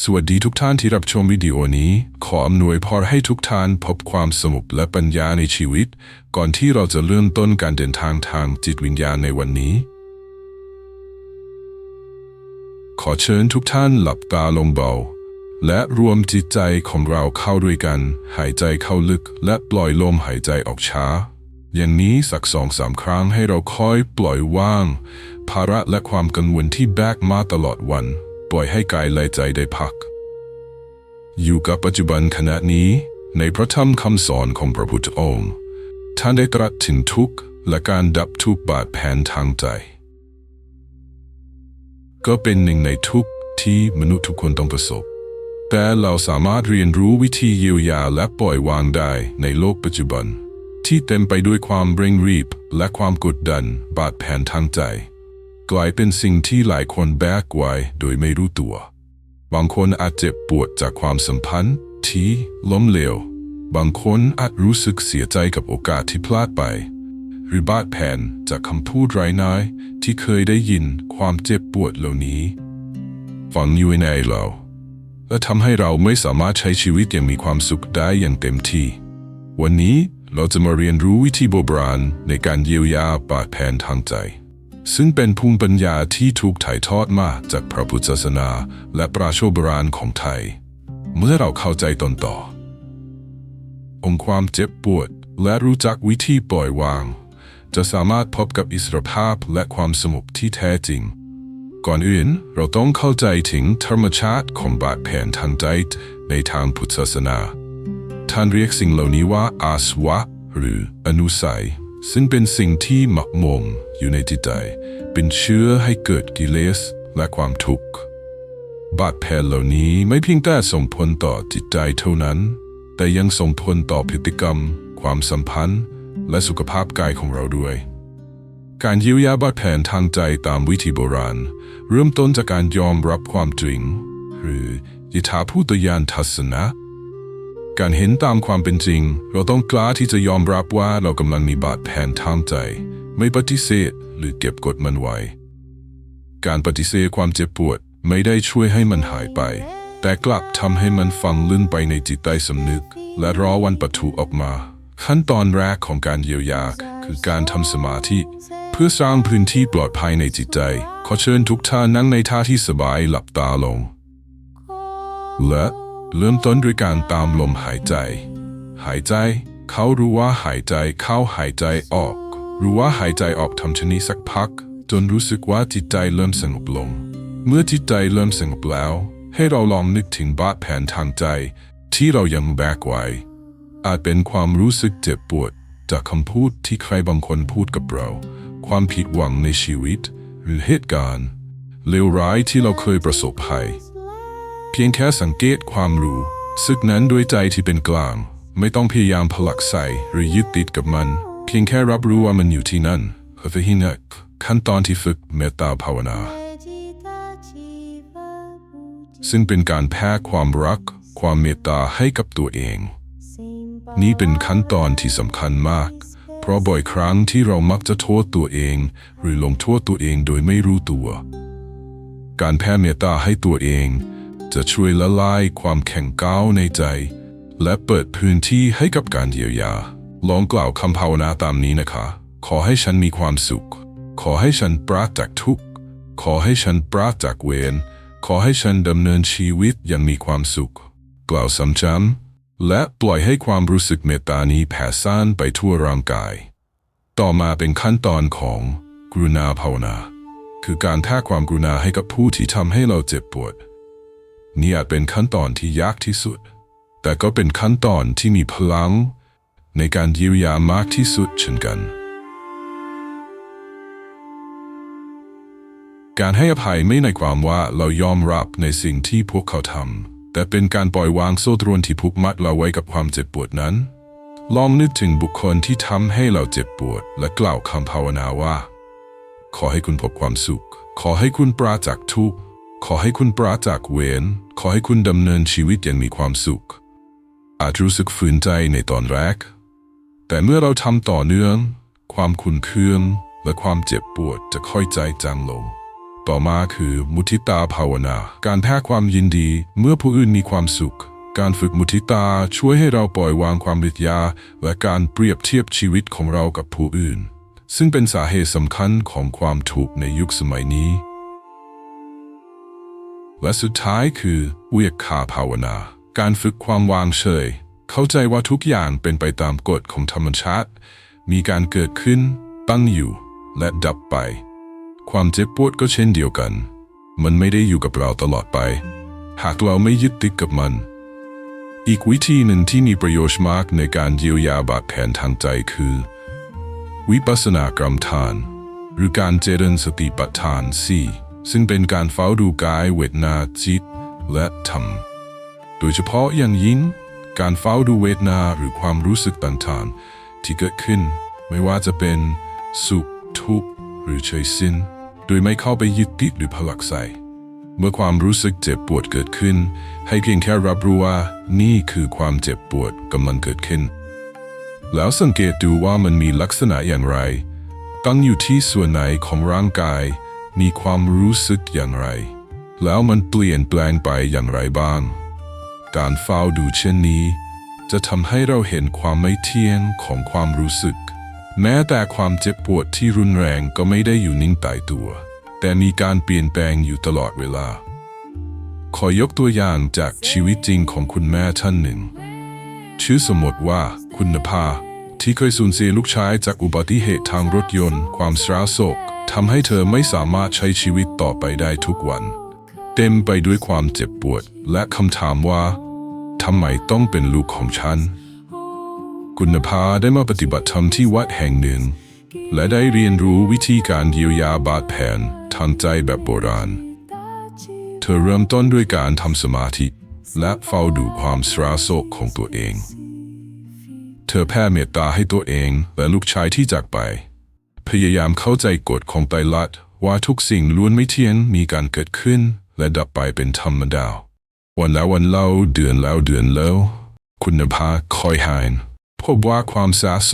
สวัสดีทุกท่านที่รับชมวิดีโอนี้ ขออำนวยพรให้ทุกท่านพบความสงบและปัญญาในชีวิต ก่อนที่เราจะเริ่มต้นการเดินทางทางจิตวิญญาณในวันนี้ ขอเชิญทุกท่านหลับตาลงเบา และรวมจิตใจของเราเข้าด้วยกัน หายใจเข้าลึกและปล่อยลมหายใจออกช้า อย่างนี้สักสองสามครั้งให้เราค่อยปล่อยว่าง ภาระและความกังวลที่แบกมาตลอดวัน ปล่อยให้กายและใจได้พัก อยู่กับปัจจุบันขณะนี้ ในพระธรรมคำสอนของพระพุทธองค์ ท่านได้ตรัสถึงทุกข์และการดับทุกข์บาดแผนทางใจ ก็เป็นหนึ่งในทุกข์ที่มนุษย์ทุกคนต้องประสบ แต่เราสามารถเรียนรู้วิธีเยียวยาและปล่อยวางได้ในโลกปัจจุบัน ที่เต็มไปด้วยความเร่งรีบและความกดดันบาดแผนทางใจ กลายเป็นสิ่งที่หลายคนแบกไว้โดยไม่รู้ตัว บางคนอาจเจ็บปวดจากความสัมพันธ์ที่ล้มเหลว บางคนอาจรู้สึกเสียใจกับโอกาสที่พลาดไป หรือบาดแผนจากคำพูดไร้น้อยที่เคยได้ยินความเจ็บปวดเหล่านี้ฝังอยู่ในเราและทำให้เราไม่สามารถใช้ชีวิตอย่างมีความสุขได้อย่างเต็มที่ วันนี้เราจะมาเรียนรู้วิธีโบราณในการเยียวยาบาดแผลทางใจ ซึ่งเป็นภูมิปัญญาที่ถูกถ่ายทอดมาจากพระพุทธศาสนาและปราชญ์โบราณของไทย เมื่อเราเข้าใจตนต่อ องค์ความเจ็บปวดและรู้จักวิธีปล่อยวาง จะสามารถพบกับอิสรภาพและความสงบที่แท้จริง ก่อนอื่นเราต้องเข้าใจถึงธรรมชาติของบาดแผลทางใจในทางพุทธศาสนา ท่านเรียกสิ่งเหล่านี้ว่าอาสวะ หรืออนุสัย ซึ่งเป็นสิ่งที่หมักหมมอยู่ในจิตใจ เป็นเชื้อให้เกิดกิเลสและความทุกข์ บาดแผลเหล่านี้ไม่เพียงแต่ส่งผลต่อจิตใจเท่านั้น แต่ยังส่งผลต่อพฤติกรรม ความสัมพันธ์ และสุขภาพกายของเราด้วย การเยียวยาบาดแผลทางใจตามวิธีโบราณ เริ่มต้นจากการยอมรับความจริง หรือยิทาพูตยานทัศนะ การเห็นตามความเป็นจริง เราต้องกล้าที่จะยอมรับว่าเรากำลังมีบาดแผลทางใจ ไม่ปฏิเสธหรือเก็บกดมันไว้ การปฏิเสธความเจ็บปวดไม่ได้ช่วยให้มันหายไป แต่กลับทำให้มันฝังลึกไปในจิตใต้สำนึก และรอวันปะทุออกมา ขั้นตอนแรกของการเยียวยาคือการทำสมาธิ เพื่อสร้างพื้นที่ปลอดภัยในจิตใจ ขอเชิญทุกท่านนั่งในท่าที่สบายหลับตาลงและ เริ่มต้นด้วยการตามลมหายใจ หายใจ เขารู้ว่าหายใจเข้าหายใจออก รู้ว่าหายใจออกทำชนิดสักพัก จนรู้สึกว่าจิตใจเริ่มสงบลง เมื่อจิตใจเริ่มสงบแล้ว ให้เราลองนึกถึงบาดแผลทางใจ ที่เรายังแบกไว้ อาจเป็นความรู้สึกเจ็บปวด จากคำพูดที่ใครบางคนพูดกับเรา ความผิดหวังในชีวิต หรือเหตุการณ์เลวร้ายที่เราเคยประสบภัย เพียงแค่สังเกตความรู้สึกนั้นด้วยใจที่เป็นกลาง ไม่ต้องพยายามผลักใส่หรือยึดติดกับมัน เพียงแค่รับรู้ว่ามันอยู่ที่นั่นเพื่อให้นักขั้นตอนที่ฝึกเมตตาภาวนา ซึ่งเป็นการแพ้ความรัก ความเมตตาให้กับตัวเอง นี่เป็นขั้นตอนที่สำคัญมาก เพราะบ่อยครั้งที่เรามักจะโทษตัวเอง หรือลงโทษตัวเองโดยไม่รู้ตัว การแผ่เมตตาให้ตัวเอง จะช่วยละลายความแข็งก้าวในใจ และเปิดพื้นที่ให้กับการเยียวยา ลองกล่าวคำภาวนาตามนี้นะคะ ขอให้ฉันมีความสุข ขอให้ฉันปราศจากทุกข์ ขอให้ฉันปราศจากเวร ขอให้ฉันดำเนินชีวิตอย่างมีความสุข กล่าวซ้ำๆและปล่อยให้ความรู้สึกเมตตานี้แผ่ซ่านไปทั่วร่างกาย ต่อมาเป็นขั้นตอนของกรุณาภาวนา คือการแผ่ความกรุณาให้กับผู้ที่ทำให้เราเจ็บปวด นี่อาจเป็นขั้นตอนที่ยากที่สุด แต่ก็เป็นขั้นตอนที่มีพลัง ในการเยียวยามากที่สุดเช่นกัน การให้อภัยไม่ในความว่าเรายอมรับในสิ่งที่พวกเขาทำ แต่เป็นการปล่อยวางโซ่ตรวนที่ผูกมัดเราไว้กับความเจ็บปวดนั้น ลองนึกถึงบุคคลที่ทำให้เราเจ็บปวด และกล่าวคำภาวนาว่า ขอให้คุณพบความสุข ขอให้คุณปราจากทุกข์ ขอให้คุณปราศจากเวร ขอให้คุณดำเนินชีวิตอย่างมีความสุข อาจรู้สึกฝืนใจในตอนแรก แต่เมื่อเราทำต่อเนื่อง ความขุ่นเคืองและความเจ็บปวดจะค่อยใจจางลง ต่อมาคือมุทิตาภาวนา การแพ้ความยินดีเมื่อผู้อื่นมีความสุข การฝึกมุทิตาช่วยให้เราปล่อยวางความริษยา และการเปรียบเทียบชีวิตของเรากับผู้อื่น ซึ่งเป็นสาเหตุสำคัญของความทุกข์ในยุคสมัยนี้ และสุดท้ายคือเวียกขาภาวนา การฝึกความวางเฉย เข้าใจว่าทุกอย่างเป็นไปตามกฎของธรรมชาติ มีการเกิดขึ้น ตั้งอยู่ และดับไป ความเจ็บปวดก็เช่นเดียวกัน มันไม่ได้อยู่กับเราตลอดไป หากเราไม่ยึดติดกับมัน อีกวิธีหนึ่งที่มีประโยชน์มากในการเยียวยาบาดแผลทางใจคือ วิปัสสนากรรมฐาน หรือการเจริญสติปัฏฐานสี่ ซึ่งเป็นการเฝ้าดูกายเวทนาจิตและธรรม โดยเฉพาะอย่างยิ่งการเฝ้าดูเวทนาหรือความรู้สึกต่างๆ ที่เกิดขึ้น ไม่ว่าจะเป็นสุขทุกข์หรือเฉยสิ้น โดยไม่เข้าไปยึดติดหรือผลักใส่เมื่อความรู้สึกเจ็บปวดเกิดขึ้น ให้เพียงแค่รับรู้ว่านี่คือความเจ็บปวดกำลังเกิดขึ้น แล้วสังเกตดูว่ามันมีลักษณะอย่างไร ตั้งอยู่ที่ส่วนไหนของร่างกาย มีความรู้สึกอย่างไร แล้วมันเปลี่ยนแปลงไปอย่างไรบ้าง การเฝ้าดูเช่นนี้ จะทำให้เราเห็นความไม่เที่ยงของความรู้สึก แม้แต่ความเจ็บปวดที่รุนแรงก็ไม่ได้อยู่นิ่งตายตัว แต่มีการเปลี่ยนแปลงอยู่ตลอดเวลา ขอยกตัวอย่างจากชีวิตจริงของคุณแม่ท่านหนึ่ง ชื่อสมมติว่าคุณนภา ที่เคยสูญเสียลูกชายจากอุบัติเหตุทางรถยนต์ ความเศร้าโศกทำให้เธอไม่สามารถใช้ชีวิตต่อไปได้ทุกวัน เต็มไปด้วยความเจ็บปวด และคำถามว่าทำไมต้องเป็นลูกของฉันคุณภาได้มาปฏิบัติธรรมที่วัดแห่งหนึ่ง และได้เรียนรู้วิธีการเยียวยาบาดแผลทางใจแบบโบราณ เธอเริ่มต้นด้วยการทำสมาธิ และเฝ้าดูความเศร้าโศกของตัวเอง เธอแผ่เมตตาให้ตัวเองและลูกชายที่จากไป พยายามเข้าใจกฎของไตรลักษณ์ว่าทุกสิ่งล้วนไม่เที่ยงมีการเกิดขึ้น และดับไปเป็นธรรมดาวันแล้ววันเล่าเดือนแล้วเดือนแล้ว คุณภาพคอยหายพบว่าความสาโซ